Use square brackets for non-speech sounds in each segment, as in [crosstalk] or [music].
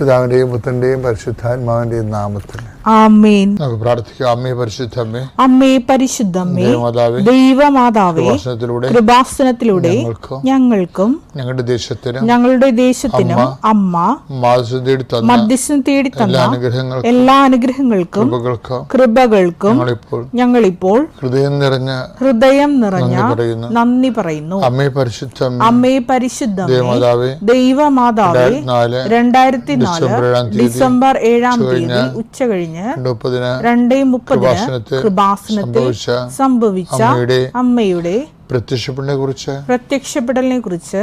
പിതാവിന്റെയും പുത്രന്റെയും പരിശുദ്ധാത്മാവിന്റെയും നാമത്തിൽ. നമുക്ക് പ്രാർത്ഥിക്കാം. അമ്മേ പരിശുദ്ധമ്മേ അമ്മേ പരിശുദ്ധമ്മേ ദേവമാതാവേ കൃപാസനത്തിലൂടെ ഞങ്ങൾക്കും ഞങ്ങളുടെ ദേശത്തിനും ഞങ്ങളുടെ ദേശത്തിനും അമ്മ മധ്യസ്ഥം തേടി എല്ലാ തന്ന അനുഗ്രഹങ്ങൾക്കും എല്ലാ അനുഗ്രഹങ്ങൾക്കും കൃപകൾക്കും ഞങ്ങളിപ്പോൾ ഹൃദയം നിറഞ്ഞ ഹൃദയം നിറഞ്ഞ നന്ദി പറയുന്നു. അമ്മയെ പരിശുദ്ധ അമ്മേ പരിശുദ്ധ അമ്മേ പരിശുദ്ധമേ ദേവമാതാവേ ദൈവമാതാവേ രണ്ടായിരത്തി നാല് ഡിസംബർ ഏഴാം തീയതി ഉച്ച കഴിഞ്ഞ് രണ്ട് മുപ്പതിന് കൃപാസനത്തിൽ സംഭവിച്ച അമ്മയുടെ കുറിച്ച് പ്രത്യക്ഷപ്പെടലിനെ കുറിച്ച്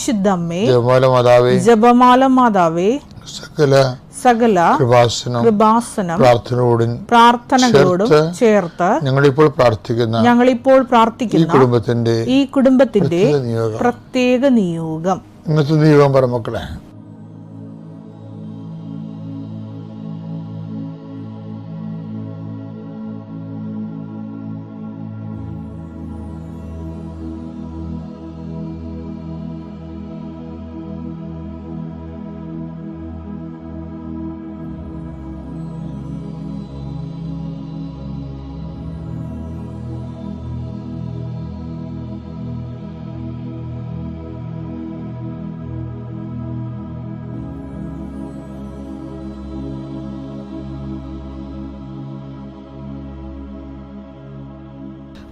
പരിശുദ്ധമ്മേ ജപമാല മാതാവേ ജപമാല മാതാവേ സകല സകല കൃപാസനം പ്രാർത്ഥനയോടും പ്രാർത്ഥനകളോടും ചേർത്ത് ഞങ്ങളിപ്പോൾ പ്രാർത്ഥിക്കുന്ന ഞങ്ങളിപ്പോൾ ഈ പ്രാർത്ഥിക്കുന്ന കുടുംബത്തിന്റെ ഈ കുടുംബത്തിന്റെ പ്രത്യേക നിയോഗം. ഇന്നത്തെ നിയോഗം. പറ മക്കളെ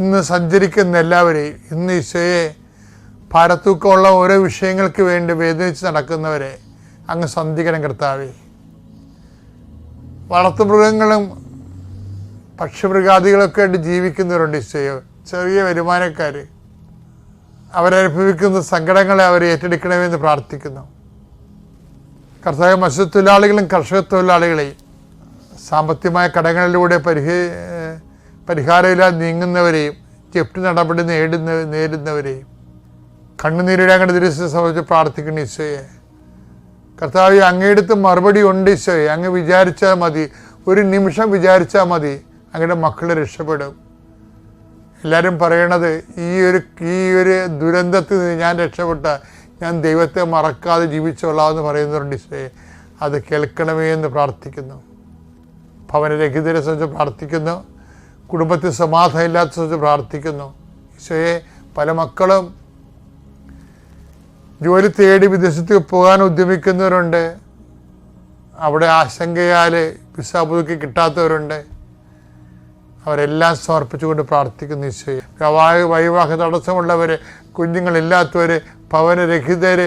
ഇന്ന് സഞ്ചരിക്കുന്ന എല്ലാവരെയും ഇന്ന് ഈശോയെ ഭാരത്തൂക്കമുള്ള ഓരോ വിഷയങ്ങൾക്ക് വേണ്ടി വേദനിച്ച് നടക്കുന്നവരെ അങ്ങ് സന്ധിക്കണം കർത്താവേ. വളർത്തുമൃഗങ്ങളും പക്ഷിമൃഗാദികളൊക്കെ ആയിട്ട് ജീവിക്കുന്നവരുണ്ട് ഈശോയോ. ചെറിയ വരുമാനക്കാർ അവരനുഭവിക്കുന്ന സങ്കടങ്ങളെ അവർ ഏറ്റെടുക്കണമെന്ന് പ്രാർത്ഥിക്കുന്നു. കർത്താവ് മത്സ്യത്തൊഴിലാളികളും കർഷക തൊഴിലാളികളെയും സാമ്പത്തികമായ കടങ്ങളിലൂടെ പരിഹ പരിഹാരമില്ലാതെ നീങ്ങുന്നവരെയും ജപ്തി നടപടി നേടുന്ന നേരിടുന്നവരെയും കണ്ണുനീരിടാങ്ങടെ ദിവസം സംബന്ധിച്ച് പ്രാർത്ഥിക്കുന്ന ഈശോയെ. കർത്താവ് അങ്ങയെടുത്ത് മറുപടി ഉണ്ട് ഈശോയെ. അങ്ങ് വിചാരിച്ചാൽ മതി. ഒരു നിമിഷം വിചാരിച്ചാൽ മതി അങ്ങയുടെ മക്കൾ രക്ഷപ്പെടും. എല്ലാവരും പറയണത് ഈ ഒരു ഈ ഒരു ദുരന്തത്തിൽ നിന്ന് ഞാൻ രക്ഷപ്പെട്ട ഞാൻ ദൈവത്തെ മറക്കാതെ ജീവിച്ചോളാമെന്ന് പറയുന്നവരുണ്ട് ഈശോയെ. അത് കേൾക്കണമേ എന്ന് പ്രാർത്ഥിക്കുന്നു. ഭവനരഹിതരെ സംബന്ധിച്ച് പ്രാർത്ഥിക്കുന്നു. കുടുംബത്തിൽ സമാധാനം ഇല്ലാത്ത സംബന്ധിച്ച് പ്രാർത്ഥിക്കുന്നു. ഈശോയെ പല മക്കളും ജോലി തേടി വിദേശത്ത് പോകാൻ ഉദ്യമിക്കുന്നവരുണ്ട്. അവിടെ ആശങ്കയാൽ വിസ പുതുക്കി കിട്ടാത്തവരുണ്ട്. അവരെല്ലാം സമർപ്പിച്ചുകൊണ്ട് പ്രാർത്ഥിക്കുന്നു ഈശോയെ. വിവാഹ വൈവാഹ തടസ്സമുള്ളവർ കുഞ്ഞുങ്ങളില്ലാത്തവർ ഭവനരഹിതർ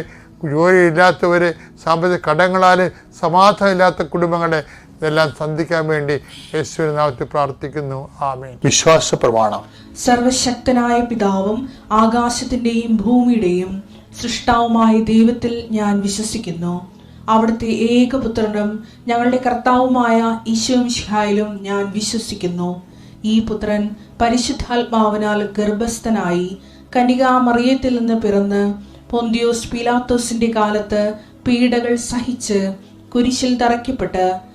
ജോലിയില്ലാത്തവർ സാമ്പത്തിക കടങ്ങളാൽ സമാധാനമില്ലാത്ത കുടുംബങ്ങളെ ഇതെല്ലാം സന്ധിക്കാൻ വേണ്ടി യേശുവിനെ നാമത്തിൽ പ്രാർത്ഥിക്കുന്നു. ആമേൻ. വിശ്വാസ പ്രമാണം. സർവശക്തനായ പിതാവും ആകാശത്തിന്റെയും ഭൂമിയുടെയും സൃഷ്ടാവുമായ ദൈവത്തിൽ ഞാൻ വിശ്വസിക്കുന്നു. അവിടുത്തെ ഏകപുത്രനും ഞങ്ങളുടെ കർത്താവുമായ ഈശോമിഷിഹായിലും ഞാൻ വിശ്വസിക്കുന്നു. ഈ പുത്രൻ പരിശുദ്ധാത്മാവിനാൽ ഗർഭസ്ഥനായി കനികാമറിയത്തിൽ നിന്ന് പിറന്ന് പൊന്തിയോസ് പീലാത്തോസിന്റെ കാലത്ത് പീഡകൾ സഹിച്ച് കുരിശിൽ തറയ്ക്കപ്പെട്ട്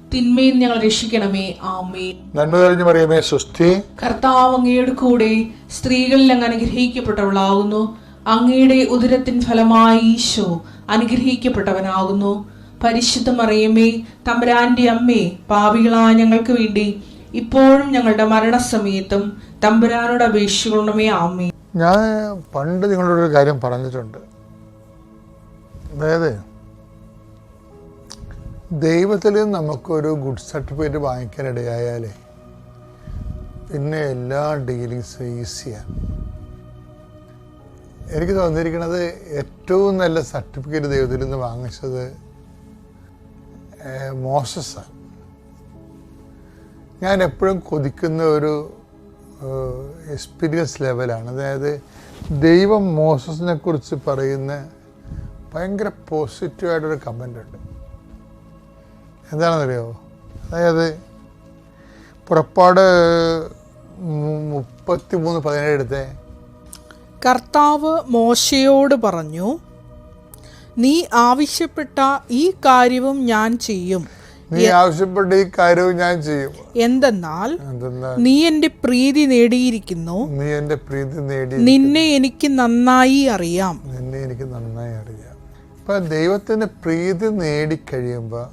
തിന്മയിൽ ഞങ്ങൾ രക്ഷിക്കണമേ. ആമേൻ. നന്മ കഴിഞ്ഞു പറയുമേ സുസ്ഥി കർത്താവ് അങ്ങയുടെ കൂടെ സ്ത്രീകളിൽ അങ്ങ് അനുഗ്രഹിക്കപ്പെട്ടവളാകുന്നു. അങ്ങയുടെ ഉദരത്തിൻ ഫലമായി ഈശോ അനുഗ്രഹിക്കപ്പെട്ടവനാകുന്നു. പരിശുദ്ധ മറിയമ്മേ തമ്പുരാന്റെ അമ്മേ പാപികളായ ഞങ്ങൾക്ക് വേണ്ടി ഇപ്പോഴും ഞങ്ങളുടെ മരണസമയത്തും തമ്പുരാനോട് അപേക്ഷിക്കണമേ. ആമേ ഞാൻ പണ്ട് നിങ്ങളോടൊരു കാര്യം പറഞ്ഞിട്ടുണ്ട്. അതായത് ദൈവത്തിൽ നമുക്കൊരു ഗുഡ് സർട്ടിഫിക്കറ്റ് വാങ്ങിക്കാനിടയായാലേ പിന്നെ എല്ലാ ഡീലിങ്സും ഈസിയാണ് എനിക്ക് തോന്നിയിരിക്കുന്നത് ഏറ്റവും നല്ല സർട്ടിഫിക്കറ്റ് ദൈവത്തിൽ നിന്ന് വാങ്ങിച്ചത് മോശസാണ് ഞാൻ എപ്പോഴും കൊതിക്കുന്ന ഒരു എക്സ്പീരിയൻസ് ലെവലാണ് അതായത് ദൈവം മോസസിനെ കുറിച്ച് പറയുന്ന ഭയങ്കര പോസിറ്റീവായിട്ടൊരു കമന്റ് ഉണ്ട്. എന്താണെന്നറിയാമോ അതായത് പുറപ്പാട് മുപ്പത്തി മൂന്ന് പതിനേഴ് എടുത്തേ. കർത്താവ് മോശയോട് പറഞ്ഞു നീ ആവശ്യപ്പെട്ട ഈ കാര്യവും ഞാൻ ചെയ്യും. നീ ആവശ്യപ്പെട്ട ഈ കാര്യവും ഞാൻ ചെയ്യും. എന്തെന്നാൽ നീ എന്റെ പ്രീതി നേടിയിരിക്കുന്നു. നീ എന്റെ പ്രീതി നേടി നിന്നെ എനിക്ക് നന്നായി അറിയാം. നിന്നെ എനിക്ക് നന്നായി അറിയാം. ഇപ്പൊ ദൈവത്തിന്റെ പ്രീതി നേടിക്കഴിയുമ്പോൾ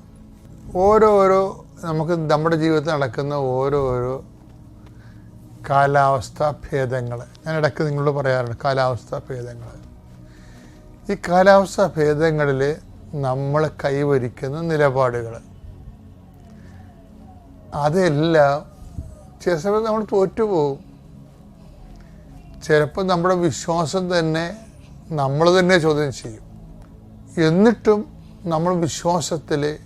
ഓരോരോ നമുക്ക് നമ്മുടെ ജീവിതത്തിൽ നടക്കുന്ന ഓരോരോ കാലാവസ്ഥ ഭേദങ്ങൾ ഞാൻ ഇടയ്ക്ക് നിങ്ങളോട് പറയാറുണ്ട് കാലാവസ്ഥ ഭേദങ്ങൾ ഈ കാലാവസ്ഥ ഭേദങ്ങളിൽ നമ്മൾ കൈവരിക്കുന്ന നിലപാടുകൾ അതെല്ലാം ചില സമയത്ത് നമ്മൾ തോറ്റുപോകും. ചിലപ്പോൾ നമ്മുടെ വിശ്വാസം തന്നെ നമ്മൾ തന്നെ ചോദ്യം ചെയ്യും. എന്നിട്ടും നമ്മൾ വിശ്വാസത്തിൽ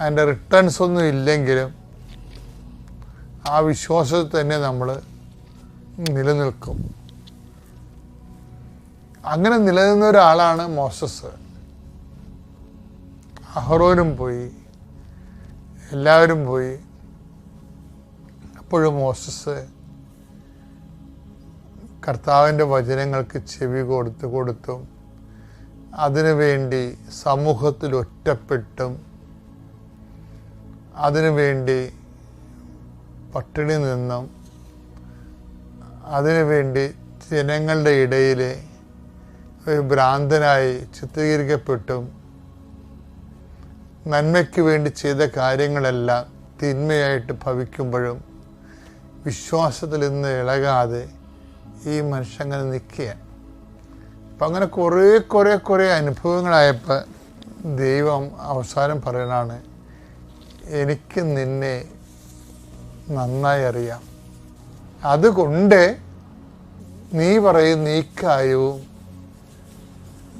അതിന്റെ റിട്ടേൺസ് ഒന്നും ഇല്ലെങ്കിലും ആ വിശ്വാസത്തിൽ തന്നെ നമ്മൾ നിലനിൽക്കും. അങ്ങനെ നിലനിന്ന ഒരാളാണ് മോസസ്. അഹറോനും പോയി. എല്ലാവരും പോയി. അപ്പോഴും മോസസ് കർത്താവിന്റെ വചനങ്ങൾക്ക് ചെവി കൊടുത്തു കൊടുത്തും അതിനുവേണ്ടി സമൂഹത്തിൽ ഒറ്റപ്പെട്ടും അതിനുവേണ്ടി പട്ടിണി നിന്നും അതിനുവേണ്ടി ജനങ്ങളുടെ ഇടയിൽ ഒരു ഭ്രാന്തനായി ചിത്രീകരിക്കപ്പെട്ടും നന്മയ്ക്ക് വേണ്ടി ചെയ്ത കാര്യങ്ങളെല്ലാം തിന്മയായിട്ട് ഭവിക്കുമ്പോഴും വിശ്വാസത്തിൽ നിന്ന് ഇളകാതെ ഈ മനുഷ്യൻ അങ്ങനെ നിൽക്കുകയാണ് അപ്പം അങ്ങനെ കുറേ കുറേ കുറേ അനുഭവങ്ങളായപ്പോൾ ദൈവം അവസാനം പറയണാണ് എനിക്ക് നിന്നെ നന്നായി അറിയാം. അതുകൊണ്ട് നീ പറയും ഈ കാര്യവും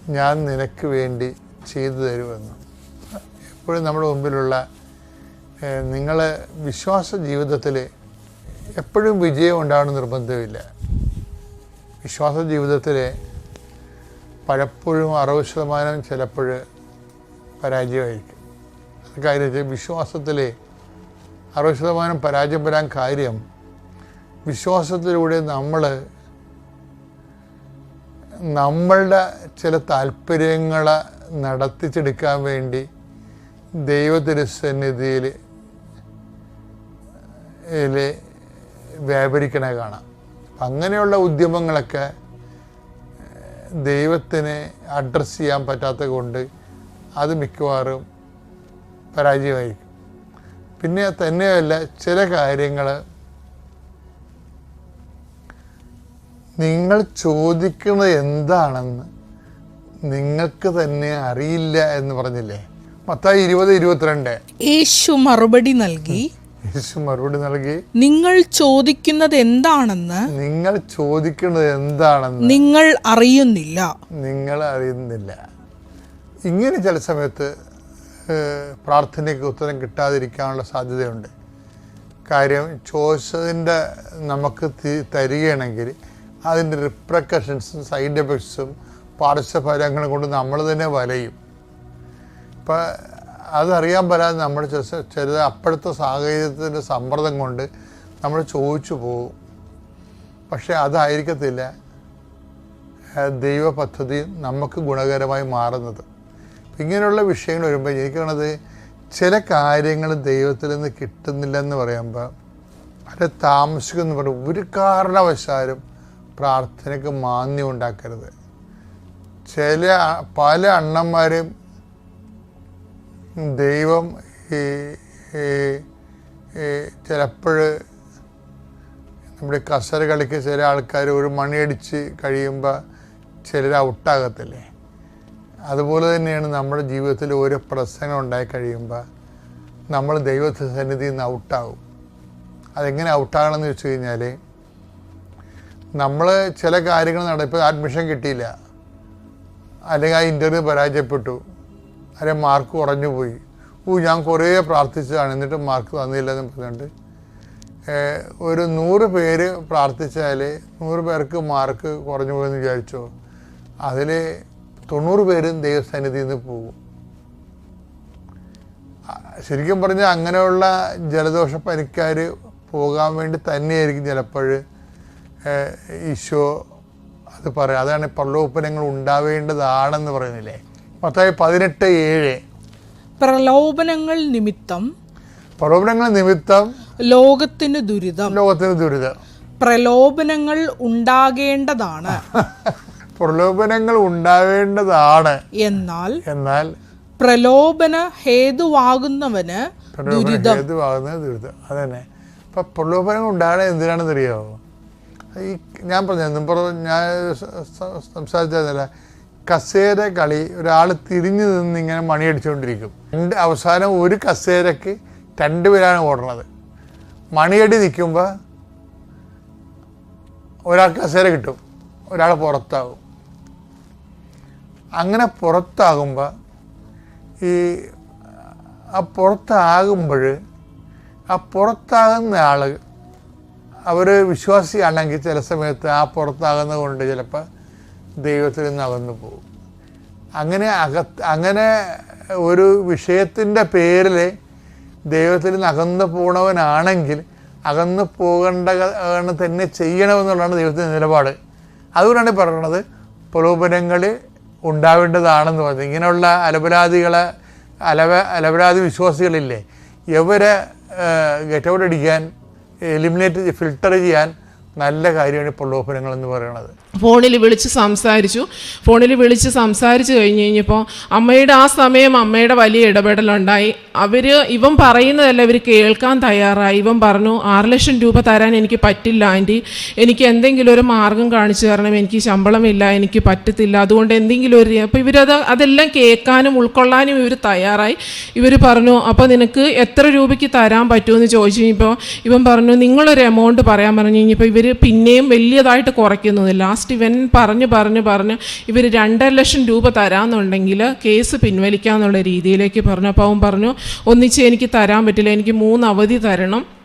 ഞാൻ നിനക്ക് വേണ്ടി ചെയ്തു തരുമെന്ന്. എപ്പോഴും നമ്മുടെ മുമ്പിലുള്ള നിങ്ങളെ വിശ്വാസ ജീവിതത്തിൽ എപ്പോഴും വിജയം ഉണ്ടാവണം നിർബന്ധമില്ല. വിശ്വാസ ജീവിതത്തിൽ പലപ്പോഴും അറുപത് ശതമാനം ചിലപ്പോൾ പരാജയമായിരിക്കും. അത് കാര്യം വെച്ചാൽ വിശ്വാസത്തിൽ അറുപത് ശതമാനം പരാജയം വരാൻ കാര്യം വിശ്വാസത്തിലൂടെ നമ്മൾ നമ്മളുടെ ചില താല്പര്യങ്ങളെ നടത്തിച്ചെടുക്കാൻ വേണ്ടി ദൈവതിരുസന്നിധിയിൽ വ്യാപരിക്കണേ കാണാം. അങ്ങനെയുള്ള ഉദ്യമങ്ങളൊക്കെ ദൈവത്തിന് അഡ്രസ്സ് ചെയ്യാൻ പറ്റാത്ത കൊണ്ട് അത് മിക്കവാറും പരാജയമായിരിക്കും. പിന്നെ തന്നെയല്ല ചില കാര്യങ്ങൾ നിങ്ങൾ ചോദിക്കുന്നത് എന്താണെന്ന് നിങ്ങൾക്ക് തന്നെ അറിയില്ല എന്ന് പറഞ്ഞില്ലേ? മത്തായി ഇരുപത് ഇരുപത്തിരണ്ട്. യേശു മറുപടി നൽകി. യേശു മറുപടി നൽകി. നിങ്ങൾ ചോദിക്കുന്നത് എന്താണെന്ന് നിങ്ങൾ ചോദിക്കുന്നത് എന്താണെന്ന് നിങ്ങൾ അറിയുന്നില്ല. നിങ്ങൾ അറിയുന്നില്ല. ഇങ്ങനെ ചില സമയത്ത് പ്രാർത്ഥനയ്ക്ക് ഉത്തരം കിട്ടാതിരിക്കാനുള്ള സാധ്യതയുണ്ട്. കാര്യം ചോദിച്ചതിന്റെ നമുക്ക് തരികയാണെങ്കിൽ അതിന്റെ റിപ്രക്കഷൻസും സൈഡ് എഫക്ട്സും പാർശ്വഫലങ്ങളും കൊണ്ട് നമ്മൾ തന്നെ വലയും. ഇപ്പം അതറിയാൻ പറ്റാതെ നമ്മൾ ചില അപ്പോഴത്തെ സാഹചര്യത്തിന്റെ സമ്മർദ്ദം കൊണ്ട് നമ്മൾ ചോദിച്ചു പോകും. പക്ഷേ അതായിരിക്കത്തില്ല ദൈവ പദ്ധതി നമുക്ക് ഗുണകരമായി മാറുന്നത്. ഇങ്ങനെയുള്ള വിഷയങ്ങൾ വരുമ്പോൾ എനിക്ക് ചില കാര്യങ്ങൾ ദൈവത്തിൽ നിന്ന് കിട്ടുന്നില്ല എന്ന് പറയുമ്പോൾ അത് താമസിക്കുമെന്ന് പറഞ്ഞു ഒരു കാരണവശാലും പ്രാർത്ഥനയ്ക്ക് മാന്യം ഉണ്ടാക്കരുത്. ചില പല അണ്ണന്മാരും ദൈവം ഈ ചിലപ്പോൾ നമ്മുടെ കസര കളിക്ക് ചില ആൾക്കാർ ഒരു മണിയടിച്ച് കഴിയുമ്പോൾ ചിലർ ഔട്ടാകത്തില്ലേ? അതുപോലെ തന്നെയാണ് നമ്മുടെ ജീവിതത്തിൽ ഓരോ പ്രശ്നങ്ങൾ ഉണ്ടായി കഴിയുമ്പോൾ നമ്മൾ ദൈവത്തെ സന്നിധിയിൽ നിന്ന് ഔട്ടാവും അതെങ്ങനെ ഔട്ടാകണമെന്ന് വെച്ച് കഴിഞ്ഞാൽ നമ്മൾ ചില കാര്യങ്ങൾ നടപ്പോൾ അഡ്മിഷൻ കിട്ടിയില്ല. അല്ലെങ്കിൽ ആ ഇന്റർവ്യൂ പരാജയപ്പെട്ടു. അല്ലെങ്കിൽ മാർക്ക് കുറഞ്ഞു പോയി. ഓ ഞാൻ കുറേ പ്രാർത്ഥിച്ചതാണ്. എന്നിട്ട് മാർക്ക് തന്നില്ല എന്ന് പറഞ്ഞുകൊണ്ട് ഒരു നൂറ് പേര് പ്രാർത്ഥിച്ചാൽ നൂറ് പേർക്ക് മാർക്ക് കുറഞ്ഞു പോയെന്ന് വിചാരിച്ചോ? അതിൽ തൊണ്ണൂറ് പേരും ദൈവസന്നിധിയിൽ നിന്ന് പോകും. ശരിക്കും പറഞ്ഞാൽ അങ്ങനെയുള്ള ജലദോഷ പനിക്കാർ പോകാൻ വേണ്ടി തന്നെയായിരിക്കും ചിലപ്പോൾ ഈശോ അത് പറയാം അതാണ് പ്രലോഭനങ്ങൾ ഉണ്ടാവേണ്ടതാണെന്ന് പറയുന്നില്ലേ? മൊത്തമായി പതിനെട്ട് ഏഴ്. പ്രലോഭനങ്ങൾ നിമിത്തം പ്രലോഭനങ്ങൾ നിമിത്തം ലോകത്തിന് ദുരിതം. ലോകത്തിന് ദുരിതം. പ്രലോഭനങ്ങൾ ഉണ്ടാകേണ്ടതാണ്. [laughs] പ്രലോഭനങ്ങൾ ഉണ്ടാവേണ്ടതാണ്. എന്നാൽ എന്നാൽ പ്രലോഭന ഹേതുവാകുന്നവന് ഹേതുവാകുന്ന ഹേതുവാകുന്നത് ദുരിതം. അതന്നെ. ഇപ്പൊ പ്രലോഭനങ്ങൾ ഉണ്ടാകണത് എന്തിനാണെന്ന് അറിയാമോ ഈ ഞാൻ പറഞ്ഞു ഞാൻ സംസാരിച്ചതല്ല. കസേര കളി ഒരാൾ തിരിഞ്ഞു നിന്ന് ഇങ്ങനെ മണിയടിച്ചുകൊണ്ടിരിക്കും രണ്ട് അവസാനം ഒരു കസേരക്ക് രണ്ടുപേരാണ് ഓടണത് മണിയടി നിൽക്കുമ്പോൾ ഒരാൾ കസേര കിട്ടും ഒരാൾ പുറത്താകും അങ്ങനെ പുറത്താകുമ്പോൾ ഈ ആ പുറത്താകുമ്പോൾ ആ പുറത്താകുന്ന ആൾ അവർ വിശ്വാസിയാണെങ്കിൽ ചില സമയത്ത് ആ പുറത്താകുന്നത് കൊണ്ട് ചിലപ്പോൾ ദൈവത്തിൽ നിന്ന് അകന്നു പോകും. അങ്ങനെ അകത്ത് അങ്ങനെ ഒരു വിഷയത്തിന്റെ പേരിൽ ദൈവത്തിൽ നിന്ന് അകന്നു പോണവനാണെങ്കിൽ അകന്നു പോകേണ്ട തന്നെ ചെയ്യണമെന്നുള്ളതാണ് ദൈവത്തിന്റെ നിലപാട്. അതുകൊണ്ടാണ് പറയുന്നത് പ്രലോഭനങ്ങൾ ഉണ്ടാവേണ്ടതാണെന്ന് പറഞ്ഞു. ഇങ്ങനെയുള്ള അലപരാധികളെ അലവ അലപരാധി വിശ്വാസികളില്ലേ ഇവരെ ഗെറ്റ് ഔട്ട് അടിക്കാൻ എലിമിനേറ്റ് ഫിൽട്ടർ ചെയ്യാൻ നല്ല കാര്യമാണ് ഈ പ്രലോഭനങ്ങൾ എന്ന് പറയുന്നത്. ഫോണിൽ വിളിച്ച് സംസാരിച്ചു. ഫോണിൽ വിളിച്ച് സംസാരിച്ച് കഴിഞ്ഞ് കഴിഞ്ഞപ്പോൾ അമ്മയുടെ ആ സമയം അമ്മയുടെ വലിയ ഇടപെടലുണ്ടായി. അവർ ഇവൻ പറയുന്നതല്ല ഇവർ കേൾക്കാൻ തയ്യാറായി. ഇവൻ പറഞ്ഞു ആറ് ലക്ഷം രൂപ തരാൻ എനിക്ക് പറ്റില്ല ആന്റി. എനിക്ക് എന്തെങ്കിലും ഒരു മാർഗം കാണിച്ചു തരണം. എനിക്ക് ശമ്പളമില്ല എനിക്ക് പറ്റത്തില്ല. അതുകൊണ്ട് എന്തെങ്കിലും ഒരു അപ്പോൾ ഇവരത് അതെല്ലാം കേൾക്കാനും ഉൾക്കൊള്ളാനും ഇവർ തയ്യാറായി. ഇവർ പറഞ്ഞു അപ്പോൾ നിനക്ക് എത്ര രൂപയ്ക്ക് തരാൻ പറ്റുമെന്ന് ചോദിച്ചു കഴിഞ്ഞപ്പോൾ ഇവൻ പറഞ്ഞു നിങ്ങളൊരു എമൗണ്ട് പറയാൻ പറഞ്ഞു കഴിഞ്ഞപ്പോൾ ഇവർ പിന്നെയും വലിയതായിട്ട് കുറയ്ക്കുന്നില്ല ലാസ്റ്റ് ഇവൻ പറഞ്ഞ് പറഞ്ഞ് പറഞ്ഞ് ഇവർ രണ്ടര ലക്ഷം രൂപ തരാമെന്നുണ്ടെങ്കിൽ കേസ് പിൻവലിക്കാമെന്നുള്ള രീതിയിലേക്ക് പറഞ്ഞു. അപ്പോൾ അവൻ പറഞ്ഞു ഒന്നിച്ച് എനിക്ക് തരാൻ പറ്റില്ല എനിക്ക് മൂന്ന് അവധി തരണം.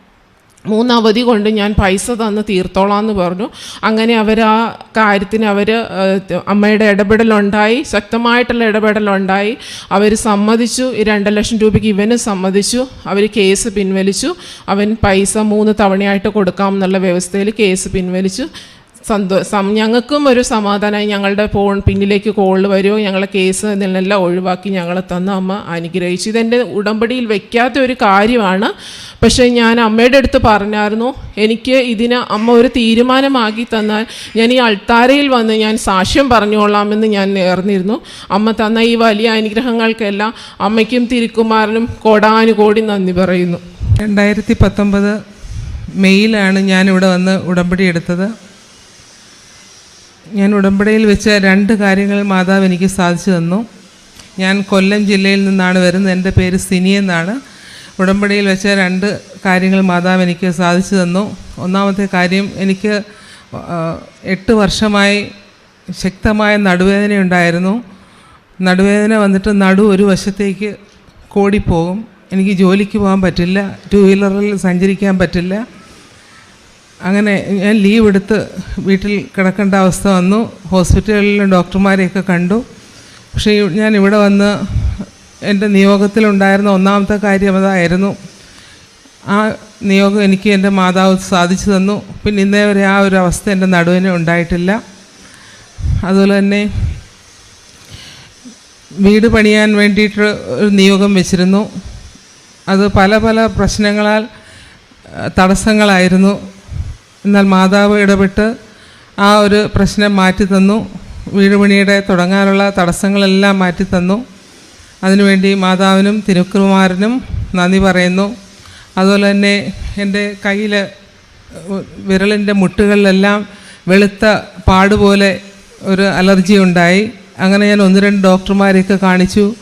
മൂന്നവധി കൊണ്ട് ഞാൻ പൈസ തന്ന് തീർത്തോളാം എന്ന് പറഞ്ഞു. അങ്ങനെ അവർ ആ കാര്യത്തിന് അവർ അമ്മയുടെ ഇടപെടലുണ്ടായി ശക്തമായിട്ടുള്ള ഇടപെടലുണ്ടായി. അവർ സമ്മതിച്ചു ഈ രണ്ട് ലക്ഷം രൂപയ്ക്ക് ഇവന് സമ്മതിച്ചു അവർ കേസ് പിൻവലിച്ചു. അവൻ പൈസ മൂന്ന് തവണയായിട്ട് കൊടുക്കാം എന്നുള്ള വ്യവസ്ഥയിൽ കേസ് പിൻവലിച്ചു. സന്തോ സം ഞങ്ങൾക്കും ഒരു സമാധാനമായി ഞങ്ങളുടെ ഫോൺ പിന്നിലേക്ക് കോൾ വരുമോ? ഞങ്ങളെ കേസ് ഇതിനെല്ലാം ഒഴിവാക്കി ഞങ്ങളെ തന്ന അമ്മ അനുഗ്രഹിച്ചു. ഇതെന്റെ ഉടമ്പടിയിൽ വെക്കാത്ത ഒരു കാര്യമാണ്. പക്ഷേ ഞാൻ അമ്മയുടെ അടുത്ത് പറഞ്ഞായിരുന്നു എനിക്ക് ഇതിന് അമ്മ ഒരു തീരുമാനമാക്കി തന്നാൽ ഞാൻ ഈ അൾത്താരയിൽ വന്ന് ഞാൻ സാക്ഷ്യം പറഞ്ഞുകൊള്ളാമെന്ന് ഞാൻ നേർന്നിരുന്നു. അമ്മ തന്ന ഈ വലിയ അനുഗ്രഹങ്ങൾക്കെല്ലാം അമ്മയ്ക്കും തിരുക്കുമാരനും കോടാനുകോടി നന്ദി പറയുന്നു. രണ്ടായിരത്തി പത്തൊമ്പത് മെയ്യിലാണ് ഞാനിവിടെ വന്ന് ഉടമ്പടി എടുത്തത്. ഞാൻ ഉടമ്പടിയിൽ വെച്ച രണ്ട് കാര്യങ്ങൾ മാതാവ് എനിക്ക് സാധിച്ചു തന്നു. ഞാൻ കൊല്ലം ജില്ലയിൽ നിന്നാണ് വരുന്നത്. എന്റെ പേര് സിനി എന്നാണ്. ഉടമ്പടിയിൽ വെച്ച രണ്ട് കാര്യങ്ങൾ മാതാവ് എനിക്ക് സാധിച്ചു തന്നു. ഒന്നാമത്തെ കാര്യം എനിക്ക് എട്ട് വർഷമായി ശക്തമായ നടുവേദന ഉണ്ടായിരുന്നു. നടുവേദന വന്നിട്ട് നടു ഒരു വശത്തേക്ക് കോടിപ്പോകും. എനിക്ക് ജോലിക്ക് പോകാൻ പറ്റില്ല. ടു വീലറിൽ സഞ്ചരിക്കാൻ പറ്റില്ല. അങ്ങനെ ഞാൻ ലീവ് എടുത്ത് വീട്ടിൽ കിടക്കേണ്ട അവസ്ഥ വന്നു. ഹോസ്പിറ്റലിൽ ഡോക്ടർമാരെയൊക്കെ കണ്ടു. പക്ഷേ ഞാൻ ഇവിടെ വന്ന് എന്റെ നിയോഗത്തിലുണ്ടായിരുന്ന ഒന്നാമത്തെ കാര്യം അതായിരുന്നു. ആ നിയോഗം എനിക്ക് എന്റെ മാതാവ് സാധിച്ചു തന്നു. പിന്നെ ഇന്നേ വരെ ആ ഒരു അവസ്ഥ എന്റെ നടുവിന് ഉണ്ടായിട്ടില്ല. അതുപോലെ തന്നെ വീട് പണിയാൻ വേണ്ടിയിട്ട് ഒരു നിയോഗം വെച്ചിരുന്നു. അത് പല പല പ്രശ്നങ്ങളാൽ തടസ്സങ്ങളായിരുന്നു. എന്നാൽ മാതാവ് ഇടപെട്ട് ആ ഒരു പ്രശ്നം മാറ്റി തന്നു. വീട് പണിയുടെ തുടങ്ങാനുള്ള തടസ്സങ്ങളെല്ലാം മാറ്റി തന്നു. അതിനുവേണ്ടി മാതാവിനും തിരുക്കുമാരനും നന്ദി പറയുന്നു. അതുപോലെ തന്നെ എന്റെ കയ്യിൽ വിരലിന്റെ മുട്ടുകളിലെല്ലാം വെളുത്ത പാടുപോലെ ഒരു അലർജി ഉണ്ടായി. അങ്ങനെ ഞാൻ ഒന്ന് രണ്ട് ഡോക്ടർമാരെയൊക്കെ കാണിച്ചു.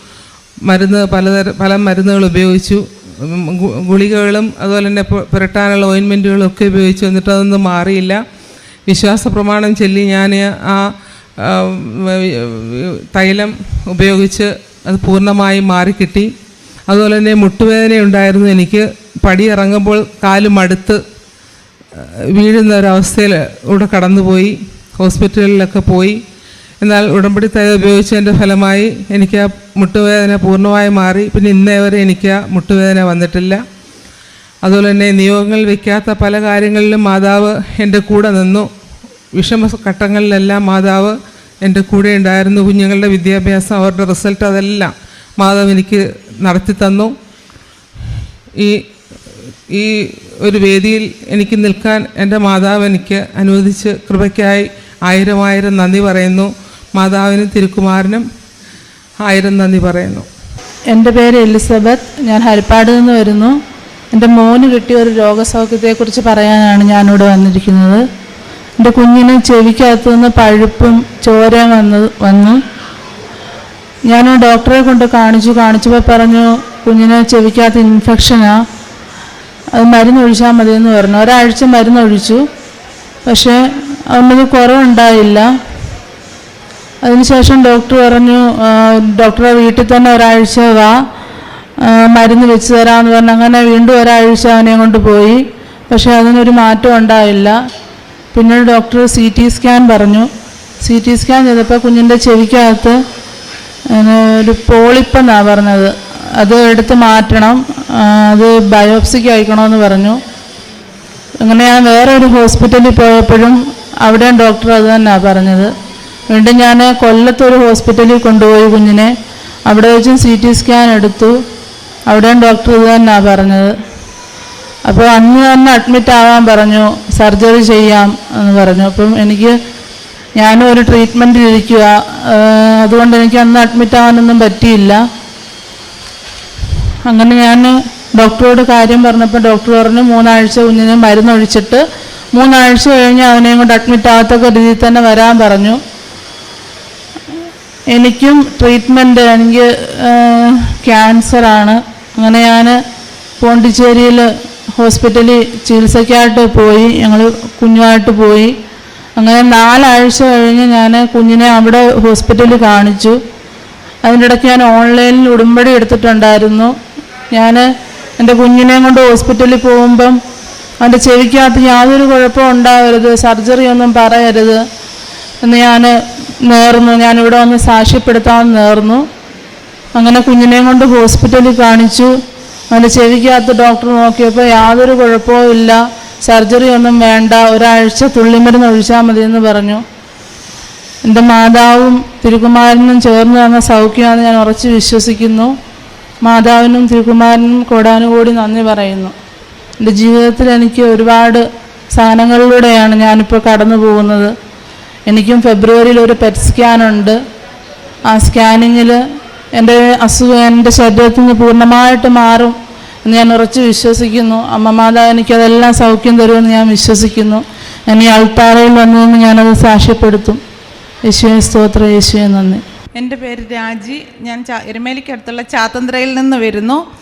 മരുന്ന് പലതര പല മരുന്നുകൾ ഉപയോഗിച്ചു. ഗുളികകളും അതുപോലെ തന്നെ പുരട്ടാനുള്ള ഓയിൻമെന്റുകളും ഒക്കെ ഉപയോഗിച്ച് വന്നിട്ട് അതൊന്നും മാറിയില്ല. വിശ്വാസ പ്രമാണം ചൊല്ലി ഞാൻ ആ, തൈലം ഉപയോഗിച്ച് അത് പൂർണമായും മാറിക്കിട്ടി. അതുപോലെ തന്നെ മുട്ടുവേദന ഉണ്ടായിരുന്നു എനിക്ക്. പടി ഇറങ്ങുമ്പോൾ കാൽ മടുത്ത് വീഴുന്ന ഒരവസ്ഥയിൽ ഇവിടെ കടന്നുപോയി. ഹോസ്പിറ്റലിലൊക്കെ പോയി. എന്നാൽ ഉടമ്പടി തൈ ഉപയോഗിച്ചതിന്റെ ഫലമായി എനിക്ക് ആ മുട്ടുവേദന പൂർണമായി മാറി. പിന്നെ ഇന്നേ വരെ എനിക്ക് ആ മുട്ടുവേദന വന്നിട്ടില്ല. അതുപോലെ തന്നെ നിയോഗങ്ങൾ വയ്ക്കാത്ത പല കാര്യങ്ങളിലും മാതാവ് എന്റെ കൂടെ നിന്നു. വിഷമ ഘട്ടങ്ങളിലെല്ലാം മാതാവ് എന്റെ കൂടെ ഉണ്ടായിരുന്നു. കുഞ്ഞുങ്ങളുടെ വിദ്യാഭ്യാസം അവരുടെ റിസൾട്ട് അതെല്ലാം മാതാവ് എനിക്ക് നടത്തി തന്നു. ഈ ഈ ഒരു വേദിയിൽ എനിക്ക് നിൽക്കാൻ എന്റെ മാതാവ് എനിക്ക് അനുവദിച്ച് കൃപയ്ക്കായി ആയിരം ആയിരം നന്ദി പറയുന്നു. മാതാവിനും തിരുക്കുമാരനും ആയിരം നന്ദി പറയുന്നു. എന്റെ പേര് എലിസബത്ത്. ഞാൻ ഹരിപ്പാട് നിന്ന് വരുന്നു. എന്റെ മോന് കിട്ടിയ ഒരു രോഗസൗഖ്യത്തെക്കുറിച്ച് പറയാനാണ് ഞാനിവിടെ വന്നിരിക്കുന്നത്. എന്റെ കുഞ്ഞിന് ചെവിക്കകത്തു നിന്ന് പഴുപ്പും ചോരയും വന്ന് വന്നു. ഞാൻ ഡോക്ടറെ കൊണ്ട് കാണിച്ചു. കാണിച്ചപ്പോൾ പറഞ്ഞു കുഞ്ഞിന് ചെവിക്കകത്ത് ഇൻഫെക്ഷനാണ് അത് മരുന്ന് ഒഴിച്ചാൽ മതിയെന്ന് പറഞ്ഞു. ഒരാഴ്ച മരുന്ന് ഒഴിച്ചു പക്ഷേ അതിനൊരു കുറവുണ്ടായില്ല. അതിനുശേഷം ഡോക്ടർ പറഞ്ഞു ഡോക്ടറെ വീട്ടിൽ തന്നെ ഒരാഴ്ച വാ. മരുന്ന് വെച്ച് തരാമെന്ന് പറഞ്ഞു. അങ്ങനെ വീണ്ടും ഒരാഴ്ച അവനെ കൊണ്ട് പോയി. പക്ഷേ അതിനൊരു മാറ്റം ഉണ്ടായില്ല. പിന്നീട് ഡോക്ടർ സി ടി സ്കാൻ പറഞ്ഞു. സി ടി സ്കാൻ ചെയ്തപ്പോൾ കുഞ്ഞിന്റെ ചെവിക്കകത്ത് ഒരു പോളിപ്പെന്നാണ് പറഞ്ഞത്. അത് എടുത്ത് മാറ്റണം. അത് ബയോപ്സിക്ക് അയക്കണമെന്ന് പറഞ്ഞു. അങ്ങനെ ഞാൻ വേറെ ഒരു ഹോസ്പിറ്റലിൽ പോയപ്പോഴും അവിടെയും ഡോക്ടർ അത് തന്നെയാണ് പറഞ്ഞത്. വീണ്ടും ഞാൻ കൊല്ലത്തൊരു ഹോസ്പിറ്റലിൽ കൊണ്ടുപോയി കുഞ്ഞിനെ. അവിടെ വെച്ചും സി ടി സ്കാൻ എടുത്തു. അവിടെയും ഡോക്ടർ ഇത് തന്നെയാണ് പറഞ്ഞത്. അപ്പോൾ അന്ന് തന്നെ അഡ്മിറ്റ് ആവാൻ പറഞ്ഞു സർജറി ചെയ്യാം എന്ന് പറഞ്ഞു. അപ്പം എനിക്ക് ഞാനും ഒരു ട്രീറ്റ്മെന്റിൽ ഇരിക്കുക അതുകൊണ്ട് എനിക്ക് അന്ന് അഡ്മിറ്റ് ആവാനൊന്നും പറ്റിയില്ല. അങ്ങനെ ഞാൻ ഡോക്ടറോട് കാര്യം പറഞ്ഞപ്പോൾ ഡോക്ടർ പറഞ്ഞു മൂന്നാഴ്ച കുഞ്ഞിനെ മരുന്നൊഴിച്ചിട്ട് മൂന്നാഴ്ച കഴിഞ്ഞ് അവനെയും കൊണ്ട് അഡ്മിറ്റ് ആകത്തക്ക രീതിയിൽ തന്നെ വരാൻ പറഞ്ഞു. എനിക്കും ട്രീറ്റ്മെന്റ് എനിക്ക് ക്യാൻസറാണ് അങ്ങനെ ഞാൻ പോണ്ടിച്ചേരിയിൽ ഹോസ്പിറ്റലിൽ ചികിത്സയ്ക്കായിട്ട് പോയി ഞങ്ങൾ കുഞ്ഞുമായിട്ട് പോയി. അങ്ങനെ നാലാഴ്ച കഴിഞ്ഞ് ഞാൻ കുഞ്ഞിനെ അവിടെ ഹോസ്പിറ്റലിൽ കാണിച്ചു. അതിന്റെ ഇടയ്ക്ക് ഞാൻ ഓൺലൈനിൽ ഉടുമ്പടി എടുത്തിട്ടുണ്ടായിരുന്നു. ഞാൻ എന്റെ കുഞ്ഞിനെയും കൊണ്ട് ഹോസ്പിറ്റലിൽ പോകുമ്പം അവന്റെ ചെവിക്കകത്ത് യാതൊരു കുഴപ്പവും ഉണ്ടാവരുത് സർജറി ഒന്നും പറയരുത് എന്ന് ഞാൻ നേർന്നു. ഞാനിവിടെ വന്ന് സാക്ഷ്യപ്പെടുത്താൻ നേർന്നു. അങ്ങനെ കുഞ്ഞിനെയും കൊണ്ട് ഹോസ്പിറ്റലിൽ കാണിച്ചു. അവന്റെ ചെവിക്കകത്ത് ഡോക്ടർ നോക്കിയപ്പോൾ യാതൊരു കുഴപ്പവും ഇല്ല. സർജറി ഒന്നും വേണ്ട. ഒരാഴ്ച തുള്ളിമരുന്ന് ഒഴിച്ചാൽ മതിയെന്ന് പറഞ്ഞു. എന്റെ മാതാവും തിരുകുമാരനും ചേർന്ന് തന്ന സൗഖ്യമാണെന്ന് ഞാൻ ഉറച്ച് വിശ്വസിക്കുന്നു. മാതാവിനും തിരുകുമാരനും കൂടാനുകൂടി നന്ദി പറയുന്നു. എന്റെ ജീവിതത്തിൽ എനിക്ക് ഒരുപാട് സാധനങ്ങളിലൂടെയാണ് ഞാനിപ്പോൾ കടന്നു പോകുന്നത് എനിക്കും ഫെബ്രുവരിയിൽ ഒരു പെറ്റ് സ്കാനുണ്ട് ആ സ്കാനിങ്ങിൽ എന്റെ അസുഖം എന്റെ ശരീരത്തിൽ നിന്ന് പൂർണമായിട്ട് മാറും എന്ന് ഞാൻ ഉറച്ച് വിശ്വസിക്കുന്നു. അമ്മ മാതാവ് എനിക്കതെല്ലാം സൗഖ്യം തരുമെന്ന് ഞാൻ വിശ്വസിക്കുന്നു. ഞാൻ ഈ അൾത്താറയിൽ വന്നതെന്ന് ഞാനത് സാക്ഷ്യപ്പെടുത്തും. യേശുവെ സ്തോത്ര യേശുവെ നന്ദി. എന്റെ പേര് രാജി. ഞാൻ എരുമേലിക്കടുത്തുള്ള ചാത്തന്ത്രയിൽ നിന്ന് വരുന്നു.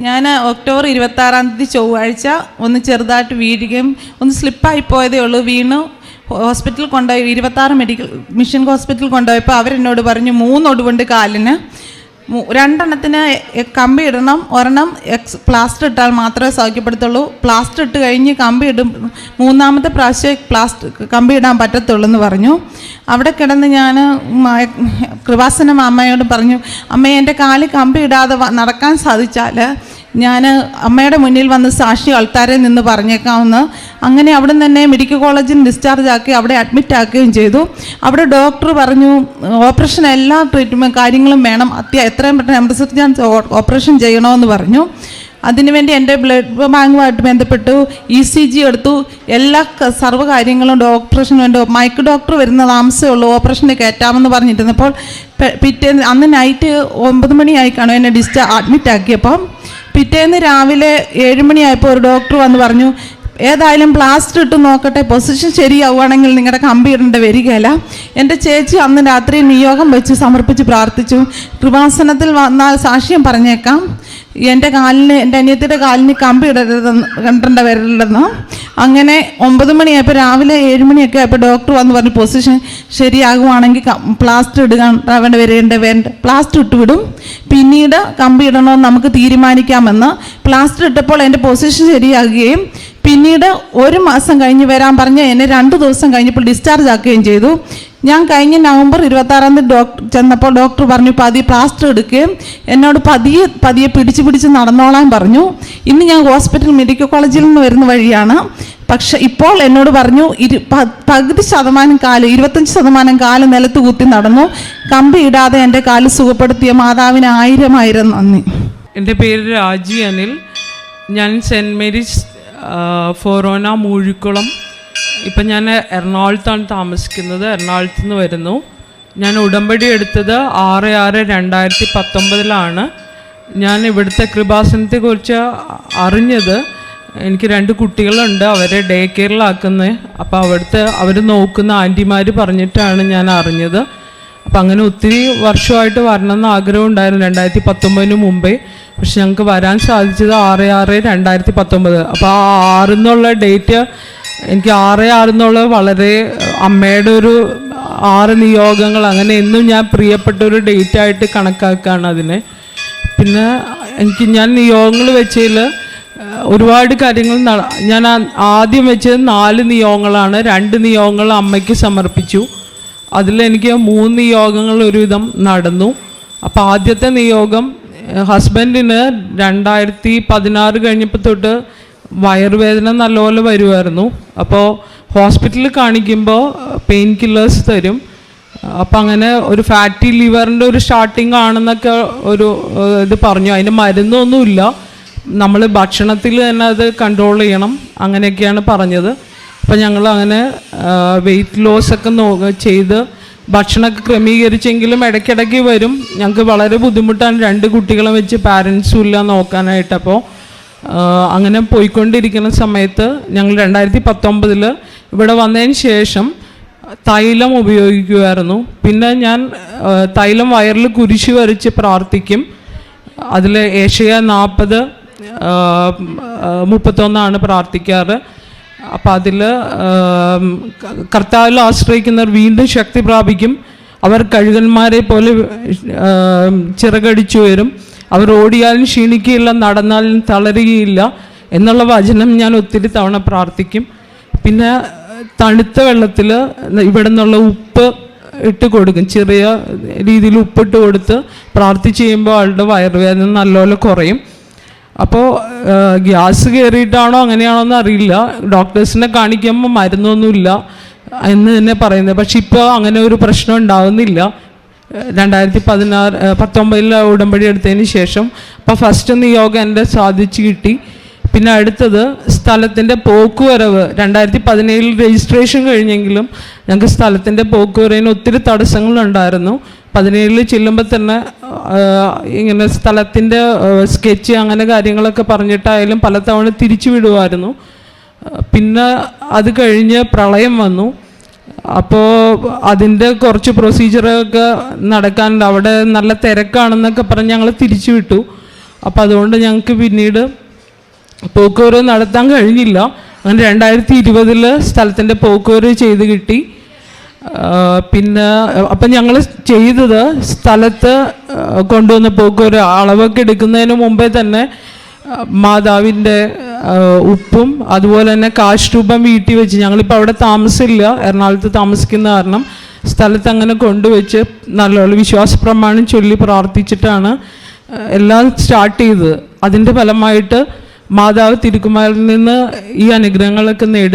ഞാൻ ഒക്ടോബർ ഇരുപത്താറാം തീയതി ചൊവ്വാഴ്ച ഒന്ന് ചെറുതായിട്ട് വീഴുകയും ഒന്ന് സ്ലിപ്പായി പോയതേ ഉള്ളൂ. വീണു. ഹോസ്പിറ്റലിൽ കൊണ്ടുപോയി ഇരുപത്താറ് മെഡിക്കൽ മിഷൻ ഹോസ്പിറ്റലിൽ കൊണ്ടുപോയപ്പോൾ അവരെന്നോട് പറഞ്ഞു മൂന്ന് ഒടിവുണ്ട് കാലിന്. രണ്ടെണ്ണത്തിന് കമ്പി ഇടണം ഒരെണ്ണം എക്സ് പ്ലാസ്റ്റർ ഇട്ടാൽ മാത്രമേ സൗഖ്യപ്പെടുത്തുള്ളൂ. പ്ലാസ്റ്റർ ഇട്ട് കഴിഞ്ഞ് കമ്പി ഇടും മൂന്നാമത്തെ പ്രാവശ്യം പ്ലാസ്റ്റർ കമ്പി ഇടാൻ പറ്റത്തുള്ളൂ എന്ന് പറഞ്ഞു. അവിടെ കിടന്ന് ഞാൻ കൃപാസനം അമ്മയോട് പറഞ്ഞു അമ്മ എന്റെ കാൽ കമ്പി ഇടാതെ നടക്കാൻ സാധിച്ചാൽ ഞാൻ അമ്മയുടെ മുന്നിൽ വന്ന് സാക്ഷി ആൾക്കാരെ നിന്ന് പറഞ്ഞേക്കാമെന്ന് അങ്ങനെ അവിടെ തന്നെ മെഡിക്കൽ കോളേജിൽ ഡിസ്ചാർജ് ആക്കി അവിടെ അഡ്മിറ്റ് ആക്കുകയും ചെയ്തു. അവിടെ ഡോക്ടർ പറഞ്ഞു ഓപ്പറേഷൻ എല്ലാ ട്രീറ്റ്മെന്റ് കാര്യങ്ങളും വേണം. അത്യ എത്രയും പെട്ടെന്ന് ഞാൻ ഓപ്പറേഷൻ ചെയ്യണമെന്ന് പറഞ്ഞു. അതിനുവേണ്ടി എന്റെ ബ്ലഡ് ബാങ്കുമായിട്ട് ബന്ധപ്പെട്ടു. ഇ സി ജി എടുത്തു. എല്ലാ സർവ കാര്യങ്ങളും ഓപ്പറേഷൻ വേണ്ട മൈക്ക് ഡോക്ടർ വരുന്ന താമസമേ ഉള്ളൂ. ഓപ്പറേഷന് കയറ്റാമെന്ന് പറഞ്ഞിരുന്നപ്പോൾ പിറ്റേ അന്ന് നൈറ്റ് ഒമ്പത് മണിയായി എന്നെ ഡിസ്ചാർജ് അഡ്മിറ്റ് ആക്കിയപ്പം. പിറ്റേന്ന് രാവിലെ ഏഴുമണിയായപ്പോൾ ഒരു ഡോക്ടർ വന്ന് പറഞ്ഞു ഏതായാലും പ്ലാസ്റ്റർ ഇട്ട് നോക്കട്ടെ. പൊസിഷൻ ശരിയാവുകയാണെങ്കിൽ നിങ്ങളുടെ കമ്പി ഇടേണ്ട വരികയില്ല എന്റെ ചേച്ചി അന്ന് രാത്രി നിയോഗം വെച്ച് സമർപ്പിച്ച് പ്രാർത്ഥിച്ചു. കൃപാസനത്തിൽ വന്നാൽ സാക്ഷ്യം പറഞ്ഞേക്കാം. എന്റെ കാലിന് എന്റെ അനിയത്തിയുടെ കാലിന് കമ്പി ഇടരുതെന്ന് കണ്ടേണ്ട വരരുതെന്ന്. അങ്ങനെ ഒമ്പത് മണിയായപ്പോൾ രാവിലെ ഏഴ് മണിയൊക്കെ ആയപ്പോൾ ഡോക്ടർ വന്ന് പറഞ്ഞ് പൊസിഷൻ ശരിയാകുവാണെങ്കിൽ പ്ലാസ്റ്റർ ഇടുക വേണ്ട വരേണ്ട വേണ്ട പ്ലാസ്റ്റർ ഇട്ടുവിടും. പിന്നീട് കമ്പി ഇടണമെന്ന് നമുക്ക് തീരുമാനിക്കാമെന്ന്. പ്ലാസ്റ്റർ ഇട്ടപ്പോൾ എന്റെ പൊസിഷൻ ശരിയാകുകയും പിന്നീട് ഒരു മാസം കഴിഞ്ഞ് വരാൻ പറഞ്ഞ് എന്നെ രണ്ട് ദിവസം കഴിഞ്ഞപ്പോൾ ഡിസ്ചാർജ് ആക്കുകയും ചെയ്തു. ഞാൻ കഴിഞ്ഞ നവംബർ ഇരുപത്താറാം തീയതി ഡോക്ടർ ചെന്നപ്പോൾ ഡോക്ടർ പറഞ്ഞു പതിയെ പ്ലാസ്റ്റർ എടുക്കുകയും എന്നോട് പതിയെ പതിയെ പിടിച്ച് പിടിച്ച് നടന്നോളാൻ പറഞ്ഞു. ഇന്ന് ഞാൻ ഹോസ്പിറ്റൽ മെഡിക്കൽ കോളേജിൽ നിന്ന് വരുന്ന വഴിയാണ്. പക്ഷെ ഇപ്പോൾ എന്നോട് പറഞ്ഞു ഇരു പകുതി ശതമാനം കാൽ ഇരുപത്തഞ്ച് ശതമാനം കാൽ നിലത്ത് കുത്തി നടന്നു. കമ്പി ഇടാതെ എന്റെ കാൽ സുഖപ്പെടുത്തിയ മാതാവിന് ആയിരം ആയിരം നന്ദി. എന്റെ പേര് രാജി അനിൽ. ഞാൻ സെന്റ് മേരീസ് ഫൊറോന മൂഴിക്കുളം. ഇപ്പം ഞാൻ എറണാകുളത്താണ് താമസിക്കുന്നത്. എറണാകുളത്ത് നിന്ന് വരുന്നു. ഞാൻ ഉടമ്പടി എടുത്തത് ആറ് ആറ് രണ്ടായിരത്തി പത്തൊമ്പതിലാണ്. ഞാൻ ഇവിടുത്തെ കൃപാസനത്തെക്കുറിച്ച് അറിഞ്ഞത് എനിക്ക് രണ്ട് കുട്ടികളുണ്ട്. അവരെ ഡേ കെയറിലാക്കുന്നത് അപ്പോൾ അവിടുത്തെ അവർ നോക്കുന്ന ആന്റിമാർ പറഞ്ഞിട്ടാണ് ഞാൻ അറിഞ്ഞത്. അപ്പം അങ്ങനെ ഒത്തിരി വർഷമായിട്ട് വരണമെന്ന് ആഗ്രഹം ഉണ്ടായിരുന്നു. രണ്ടായിരത്തി പത്തൊമ്പതിന് മുമ്പേ. പക്ഷെ ഞങ്ങൾക്ക് വരാൻ സാധിച്ചത് ആറ് ആറ് രണ്ടായിരത്തി പത്തൊമ്പത്. അപ്പോൾ ആ ആറെന്നുള്ള ഡേറ്റ് എനിക്ക് ആറ് ആറെന്നുള്ള വളരെ അമ്മയുടെ ഒരു ആറ് നിയോഗങ്ങൾ അങ്ങനെ എന്നും ഞാൻ പ്രിയപ്പെട്ട ഒരു ഡേറ്റ് ആയിട്ട് കണക്കാക്കുകയാണ് അതിനെ. പിന്നെ എനിക്ക് ഞാൻ നിയോഗങ്ങൾ വെച്ചതിൽ ഒരുപാട് കാര്യങ്ങൾ ഞാൻ ആദ്യം വെച്ചത് നാല് നിയോഗങ്ങളാണ്. രണ്ട് നിയോഗങ്ങൾ അമ്മയ്ക്ക് സമർപ്പിച്ചു. അതിലെനിക്ക് മൂന്ന് നിയോഗങ്ങൾ ഒരുവിധം നടന്നു. അപ്പോൾ ആദ്യത്തെ നിയോഗം ഹസ്ബൻഡിന് രണ്ടായിരത്തി പതിനാറ് കഴിഞ്ഞപ്പോൾ തൊട്ട് വയറുവേദന നല്ലപോലെ വരുമായിരുന്നു അപ്പോൾ ഹോസ്പിറ്റലിൽ കാണിക്കുമ്പോൾ പെയിൻ കില്ലേഴ്സ് തരും. അപ്പം അങ്ങനെ ഒരു ഫാറ്റി ലിവറിന്റെ ഒരു സ്റ്റാർട്ടിങ് ആണെന്നൊക്കെ ഒരു ഇത് പറഞ്ഞു. അതിന് മരുന്നൊന്നുമില്ല. നമ്മൾ ഭക്ഷണത്തിൽ തന്നെ അത് കൺട്രോൾ ചെയ്യണം. അങ്ങനെയൊക്കെയാണ് പറഞ്ഞത്. അപ്പം ഞങ്ങൾ അങ്ങനെ വെയിറ്റ് ലോസ് ഒക്കെ നോ ചെയ്ത് ഭക്ഷണമൊക്കെ ക്രമീകരിച്ചെങ്കിലും ഇടയ്ക്കിടയ്ക്ക് വരും. ഞങ്ങൾക്ക് വളരെ ബുദ്ധിമുട്ടാണ്. രണ്ട് കുട്ടികളെ വെച്ച് പാരൻസും ഇല്ല നോക്കാനായിട്ട്. അപ്പോൾ അങ്ങനെ പോയിക്കൊണ്ടിരിക്കുന്ന സമയത്ത് ഞങ്ങൾ രണ്ടായിരത്തി പത്തൊമ്പതിൽ ഇവിടെ വന്നതിന് ശേഷം തൈലം ഉപയോഗിക്കുമായിരുന്നു പിന്നെ ഞാൻ തൈലം വയറിൽ കുരിശു വരച്ച് പ്രാർത്ഥിക്കും. അതിൽ ഏഷ്യ നാൽപ്പത് മുപ്പത്തൊന്നാണ് പ്രാർത്ഥിക്കാറ്. അപ്പം അതിൽ കർത്താവിൽ ആശ്രയിക്കുന്നവർ വീണ്ടും ശക്തി പ്രാപിക്കും. അവർ കഴുകന്മാരെ പോലെ ചിറകടിച്ചു വരും. അവർ ഓടിയാലും ക്ഷീണിക്കുകയില്ല നടന്നാലും തളരുകയില്ല എന്നുള്ള വചനം ഞാൻ ഒത്തിരി തവണ പ്രാർത്ഥിക്കും. പിന്നെ തണുത്ത വെള്ളത്തിൽ ഇവിടെ നിന്നുള്ള ഉപ്പ് ഇട്ട് കൊടുക്കും. ചെറിയ രീതിയിൽ ഉപ്പിട്ട് കൊടുത്ത് പ്രാർത്ഥിച്ച് ചെയ്യുമ്പോൾ ആളുടെ വയറുവേദന നല്ലപോലെ കുറയും. അപ്പോൾ ഗ്യാസ് കയറിയിട്ടാണോ അങ്ങനെയാണോ എന്ന് അറിയില്ല. ഡോക്ടേഴ്സിനെ കാണിക്കുമ്പോൾ മരുന്നൊന്നുമില്ല എന്ന് തന്നെ പറയുന്നത്. പക്ഷെ ഇപ്പോൾ അങ്ങനെ ഒരു പ്രശ്നം ഉണ്ടാകുന്നില്ല രണ്ടായിരത്തി പതിനാറ് പത്തൊമ്പതിൽ ഉടമ്പടി എടുത്തതിന് ശേഷം അപ്പോൾ ഫസ്റ്റ് നിയോഗം എന്റെ സാധിച്ചു കിട്ടി. പിന്നെ അടുത്തത് സ്ഥലത്തിന്റെ പോക്കുവരവ്. രണ്ടായിരത്തി പതിനേഴിൽ രജിസ്ട്രേഷൻ കഴിഞ്ഞെങ്കിലും ഞങ്ങൾക്ക് സ്ഥലത്തിന്റെ പോക്കുവരവിന് ഒത്തിരി തടസ്സങ്ങളുണ്ടായിരുന്നു. പതിനേഴിൽ ചെല്ലുമ്പോൾ തന്നെ ഇങ്ങനെ സ്ഥലത്തിന്റെ സ്കെച്ച് അങ്ങനെ കാര്യങ്ങളൊക്കെ പറഞ്ഞിട്ടായാലും പലതവണ തിരിച്ചു വിടുമായിരുന്നു പിന്നെ അത് കഴിഞ്ഞ് പ്രളയം വന്നു. അപ്പോൾ അതിന്റെ കുറച്ച് പ്രൊസീജിയറൊക്കെ നടക്കാനുണ്ട്. അവിടെ നല്ല തിരക്കാണെന്നൊക്കെ പറഞ്ഞ് ഞങ്ങൾ തിരിച്ചു വിട്ടു. അപ്പോൾ അതുകൊണ്ട് ഞങ്ങൾക്ക് പിന്നീട് പോക്കുവരവ് നടത്താൻ കഴിഞ്ഞില്ല. അങ്ങനെ രണ്ടായിരത്തി ഇരുപതിൽ സ്ഥലത്തിന്റെ പോക്കുവരവ് ചെയ്ത് കിട്ടി. പിന്നെ അപ്പം ഞങ്ങൾ ചെയ്തത് സ്ഥലത്ത് കൊണ്ടുവന്ന് പോക്ക് ഒരു അളവൊക്കെ എടുക്കുന്നതിന് മുമ്പേ തന്നെ മാതാവിന്റെ ഉപ്പും അതുപോലെ തന്നെ കാശ് രൂപം വീട്ടിൽ വെച്ച് ഞങ്ങളിപ്പോൾ അവിടെ താമസമില്ല എറണാകുളത്ത് താമസിക്കുന്ന കാരണം സ്ഥലത്ത് അങ്ങനെ കൊണ്ടുവച്ച് നല്ലോണം വിശ്വാസ പ്രമാണം ചൊല്ലി പ്രാർത്ഥിച്ചിട്ടാണ് എല്ലാം സ്റ്റാർട്ട് ചെയ്തത്. അതിന്റെ ഫലമായിട്ട് മാതാവ് തിരുക്കുമാരിൽ നിന്ന് ഈ അനുഗ്രഹങ്ങളൊക്കെ നേടി